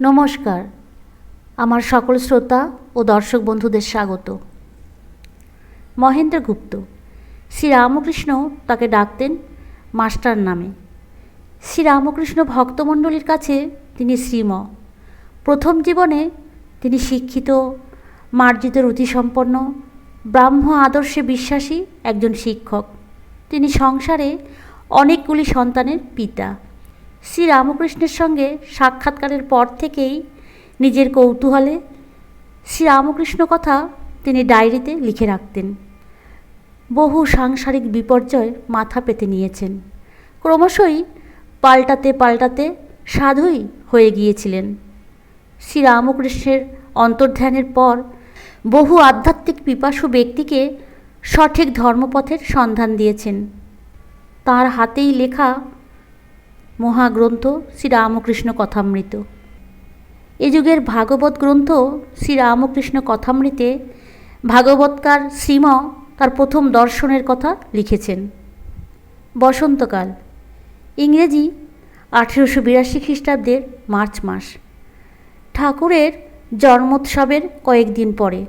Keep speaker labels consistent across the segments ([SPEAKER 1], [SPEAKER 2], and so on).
[SPEAKER 1] নমস্কার। আমার সকল শ্রোতা ও দর্শক বন্ধুদের স্বাগত। মহেন্দ্র গুপ্ত, শ্রীরামকৃষ্ণ তাকে ডাকতেন মাস্টার নামে। শ্রীরামকৃষ্ণ ভক্তমণ্ডলীর কাছে তিনি শ্রীম। প্রথম জীবনে তিনি শিক্ষিত, মার্জিত রুচিসম্পন্ন, ব্রাহ্ম আদর্শে বিশ্বাসী একজন শিক্ষক। তিনি সংসারে অনেকগুলি সন্তানের পিতা। শ্রীরামকৃষ্ণের সঙ্গে সাক্ষাৎকারের পর থেকেই নিজের কৌতূহলে শ্রীরামকৃষ্ণ কথা তিনি ডায়েরিতে লিখে রাখতেন। বহু সাংসারিক বিপর্যয় মাথা পেতে নিয়েছেন। ক্রমশই পাল্টাতে পাল্টাতে সাধুই হয়ে গিয়েছিলেন। শ্রীরামকৃষ্ণের অন্তর্ধ্যানের পর বহু আধ্যাত্মিক পিপাসু ব্যক্তিকে সঠিক ধর্মপথের সন্ধান দিয়েছেন। তার হাতেই লেখা মহাগ্রন্থ শ্রীরামকৃষ্ণ কথামৃত। এ যুগের ভাগবত গ্রন্থ শ্রীরামকৃষ্ণ কথামৃতে ভাগবতকার শ্রীম তার প্রথম দর্শনের কথা লিখেছেন। বসন্তকাল, ইংরেজি আঠেরোশো বিরাশি খ্রিস্টাব্দের মার্চ মাস। ঠাকুরের জন্মোৎসবের কয়েকদিন পরে।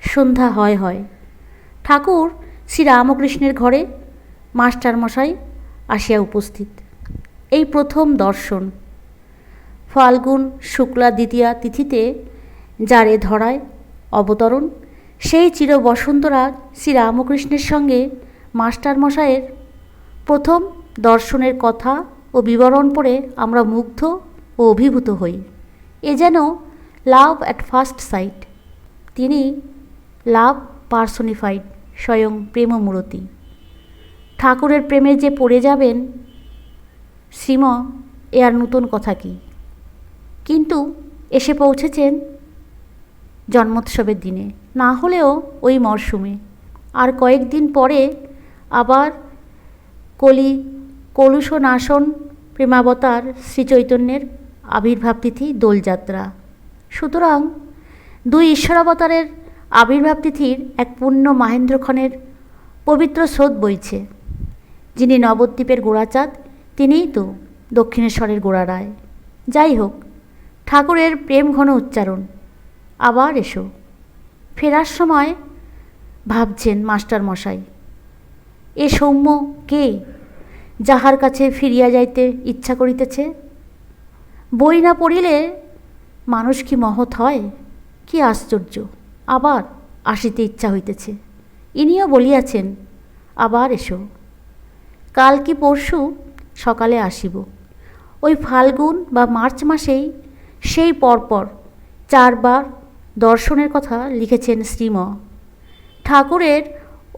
[SPEAKER 1] সন্ধ্যা হয় হয়। ঠাকুর শ্রীরামকৃষ্ণের ঘরে মাস্টারমশাই আসিয়া উপস্থিত। এই প্রথম দর্শন। ফাল্গুন শুক্লা দ্বিতীয়া তিথিতে যারে ধরায় অবতরণ, সেই চির বসন্তরাজ শ্রীরামকৃষ্ণের সঙ্গে মাস্টারমশাইয়ের প্রথম দর্শনের কথা ও বিবরণ পড়ে আমরা মুগ্ধ ও অভিভূত হই। এ যেন লাভ অ্যাট ফার্স্ট সাইট। তিনি লাভ পার্সনিফাইড, স্বয়ং প্রেমমূরতি। ঠাকুরের প্রেমে যে পড়ে যাবেন শ্রীম, এ আর নতুন কথা কি? কিন্তু এসে পৌঁছেছেন জন্মোৎসবের দিনে। না হলেও ওই মরশুমে। আর কয়েকদিন পরে আবার কলি কলুষ নাশন প্রেমাবতার শ্রীচৈতন্যের আবির্ভাব তিথি দোলযাত্রা। সুতরাং দুই ঈশ্বরাবতারের আবির্ভাব তিথির এক পূর্ণ মাহেন্দ্রক্ষণের পবিত্র স্রোত বইছে, যিনি নবদ্বীপের গোড়াচাঁদ তিনিই তো দক্ষিণেশ্বরের গোড়ারায় যাই হোক, ঠাকুরের প্রেম ঘন উচ্চারণ। আবার এসো। ফেরার সময় ভাবছেন মাস্টার মশাই এ সৌম্য কে? যাহার কাছে ফিরিয়া যাইতে ইচ্ছা করিতেছে? বই না পড়িলে মানুষ কি মহৎ হয়? কি আশ্চর্য! আবার আসিতে ইচ্ছা হইতেছে। ইনিও বলিয়াছেন, আবার এসো। কাল কি পরশু সকালে আসিব। ওই ফাল্গুন বা মার্চ মাসেই সেই পরপর চারবার দর্শনের কথা লিখেছেন শ্রীম। ঠাকুরের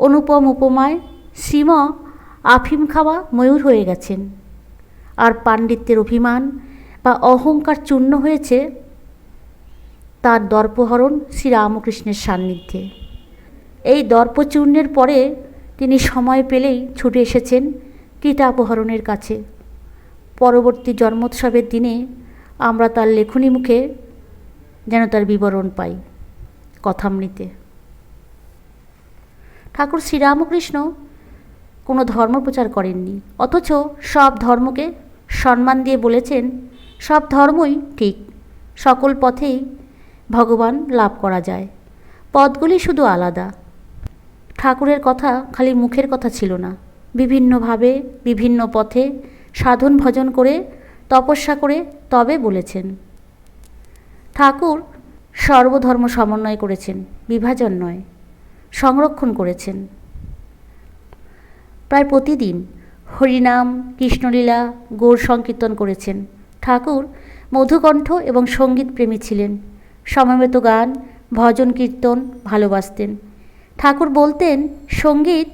[SPEAKER 1] অনুপম উপমায় শ্রীম আফিম খাওয়া ময়ূর হয়ে গেছেন। আর পাণ্ডিত্যের অভিমান বা অহংকার চূর্ণ হয়েছে তার দর্পহরণ শ্রীরামকৃষ্ণের সান্নিধ্যে। এই দর্পচূর্ণের পরে তিনি সময় পেলেই ছুটে এসেছেন কীটাপহরণের কাছে। পরবর্তী জন্মোৎসবের দিনে আমরা তার লেখনী মুখে যেন তার বিবরণ পাই। কথামৃতে। ঠাকুর শ্রীরামকৃষ্ণ কোনো ধর্ম প্রচার করেননি, অথচ সব ধর্মকে সম্মান দিয়ে বলেছেন, সব ধর্মই ঠিক, সকল পথেই ভগবান লাভ করা যায় পথগুলি শুধু আলাদা। ঠাকুরের কথা খালি মুখের কথা ছিল না। বিভিন্নভাবে, বিভিন্ন পথে সাধন ভজন করে, তপস্যা করে তবে বলেছেন। ঠাকুর সর্বধর্ম সমন্বয় করেছেন, বিভাজন নয়, সংরক্ষণ করেছেন। প্রায় প্রতিদিন হরিনাম, কৃষ্ণলীলা, গৌর সংকীর্তন করেছেন। ঠাকুর মধুকণ্ঠ এবং সংগীত প্রেমী ছিলেন। সমবেত গান, ভজন কীর্তন ভালোবাসতেন। ঠাকুর বলতেন, সংগীত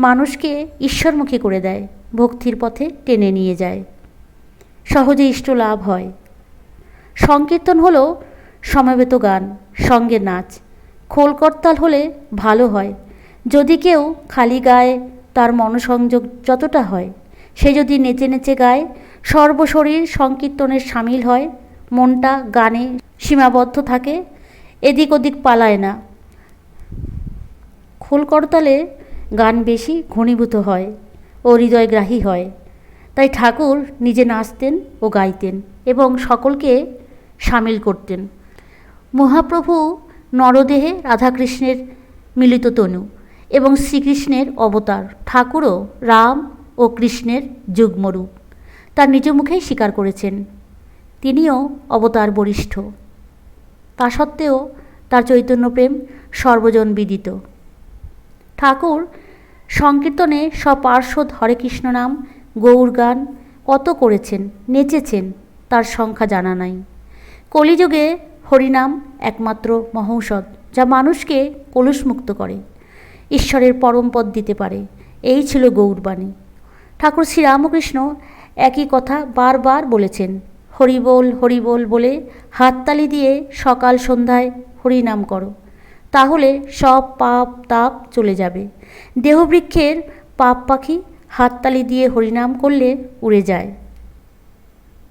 [SPEAKER 1] মানুষকে ঈশ্বরমুখী করে দেয়, ভক্তির পথে টেনে নিয়ে যায়। সহজে ইষ্ট লাভ হয়। সংকীর্তন হলো সমবেত গান, সঙ্গে নাচ। খোলকর্তাল হলে ভালো হয়। যদি কেউ খালি গায়ে, তার মনসংযোগ যতটা হয়। সে যদি নেচে নেচে গায়, সর্বশরীর সংকীর্তনের সামিল হয়। মনটা, গানে সীমাবদ্ধ থাকে, এদিক ওদিক পালায় না। খোল করতালে গান বেশি ঘনীভূত হয় ও হৃদয়গ্রাহী হয়। তাই ঠাকুর নিজে নাচতেন ও গাইতেন এবং সকলকে সামিল করতেন। মহাপ্রভু নরদেহে রাধাকৃষ্ণের মিলিত তনু এবং শ্রীকৃষ্ণের অবতার। ঠাকুরও রাম ও কৃষ্ণের যুগ্মরূপ তার নিজ মুখেই স্বীকার করেছেন। তিনিও অবতার বরিষ্ঠ। তা সত্ত্বেও তার চৈতন্যপ্রেম সর্বজন বিদিত। ঠাকুর সংকীর্তনে সপার্শ্বদ হরে কৃষ্ণ নাম, গৌর গান, কত করেছেন, নেচেছেন, তার সংখ্যা জানা নাই। কলিযুগে হরিনাম একমাত্র মহৌষধ, যা মানুষকে কলুষমুক্ত করে, ঈশ্বরের পরম পদ দিতে পারে, এই ছিল গৌরবাণী ঠাকুর শ্রীরামকৃষ্ণ একই কথা বারবার বলেছেন, হরিবোল হরিবোল বলে হাততালি দিয়ে সকাল সন্ধ্যায় হরিনাম করো। তাহলে সব পাপ তাপ চলে যাবে। দেহবৃক্ষের পাপ পাখি হাততালি দিয়ে হরিনাম করলে উড়ে যায়।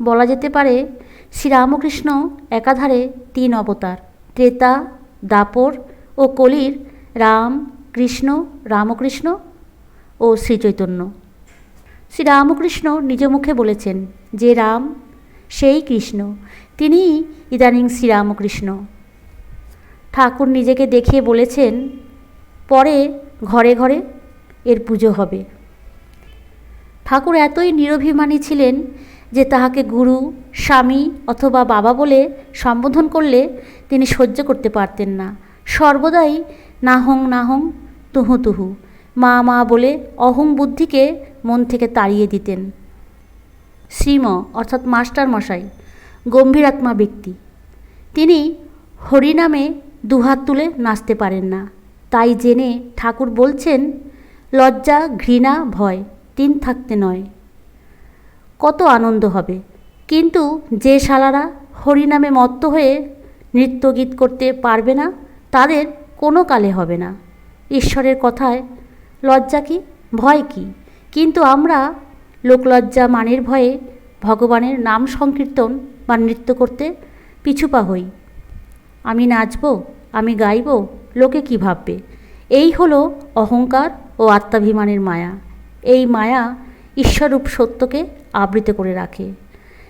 [SPEAKER 1] বলা যেতে পারে শ্রীরামকৃষ্ণ একাধারে তিন অবতার, ত্রেতা, দাপর ও কলির রাম, কৃষ্ণ, রামকৃষ্ণ ও শ্রীচৈতন্য। শ্রীরামকৃষ্ণ নিজ মুখে বলেছেন যে রাম সেই কৃষ্ণ, তিনিই ইদানিং শ্রীরামকৃষ্ণ। ঠাকুর নিজেকে দেখিয়ে বলেছেন, পরে, ঘরে ঘরে এর পুজো হবে। ঠাকুর এতই নিরভিমানী ছিলেন যে তাহাকে গুরু, স্বামী অথবা বাবা বলে সম্বোধন করলে তিনি সহ্য করতে পারতেন না। সর্বদাই নাহং নাহং, তুহু তুহু, মা মা বলে অহং বুদ্ধিকে মন থেকে তাড়িয়ে দিতেন। শ্রীম, অর্থাৎ মাস্টার মশাই গম্ভীরাত্মা ব্যক্তি। তিনি হরিনামে দুহাত তুলে নাচতে পারেন না। তাই জেনে ঠাকুর বলছেন, লজ্জা, ঘৃণা, ভয়, তিন থাকতে নয়। কত আনন্দ হবে। কিন্তু যে শালারা হরিনামে মত্ত হয়ে নৃত্য গীত করতে পারবে না, তাদের কোনো কালে হবে না। ঈশ্বরের কথায়, লজ্জা কি, ভয় কি? কিন্তু আমরা লোকলজ্জা মানের ভয়ে ভগবানের নাম সংকীর্তন বা নৃত্য করতে পিছুপা হই। আমি নাচব, আমি গাইব, লোকে কি ভাববে? এই হলো অহংকার ও আত্মাভিমানের মায়া। এই মায়া ঈশ্বরূপ সত্যকে আবৃত করে রাখে।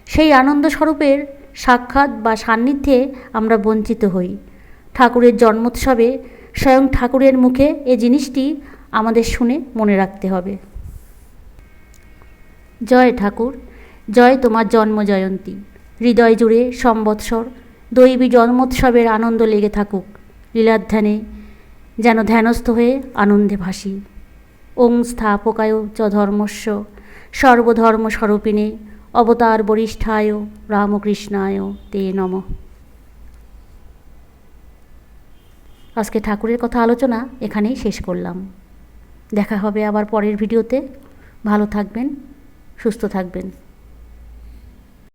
[SPEAKER 1] সেই আনন্দ স্বরূপের সাক্ষাৎ বা সান্নিধ্যে আমরা বঞ্চিত হই। ঠাকুরের জন্মোৎসবে স্বয়ং ঠাকুরের মুখে এ জিনিসটি আমাদের শুনে মনে রাখতে হবে। জয় ঠাকুর, জয় তোমার জন্ম জয়ন্তী। হৃদয় জুড়ে সম্বৎসর দৈবী জন্মোৎসবের আনন্দ লেগে থাকুক, লীলাধ্যানে যেন ধ্যানস্থ হয়ে আনন্দে ভাসি। ওং স্থাপকায় চ ধর্মস্য সর্বধর্ম স্বরূপিণে অবতার বরিষ্ঠায় রামকৃষ্ণায় তে নম। আজকে ঠাকুরের কথা আলোচনা এখানেই শেষ করলাম। দেখা হবে আবার পরের ভিডিওতে। ভালো থাকবেন, সুস্থ থাকবেন।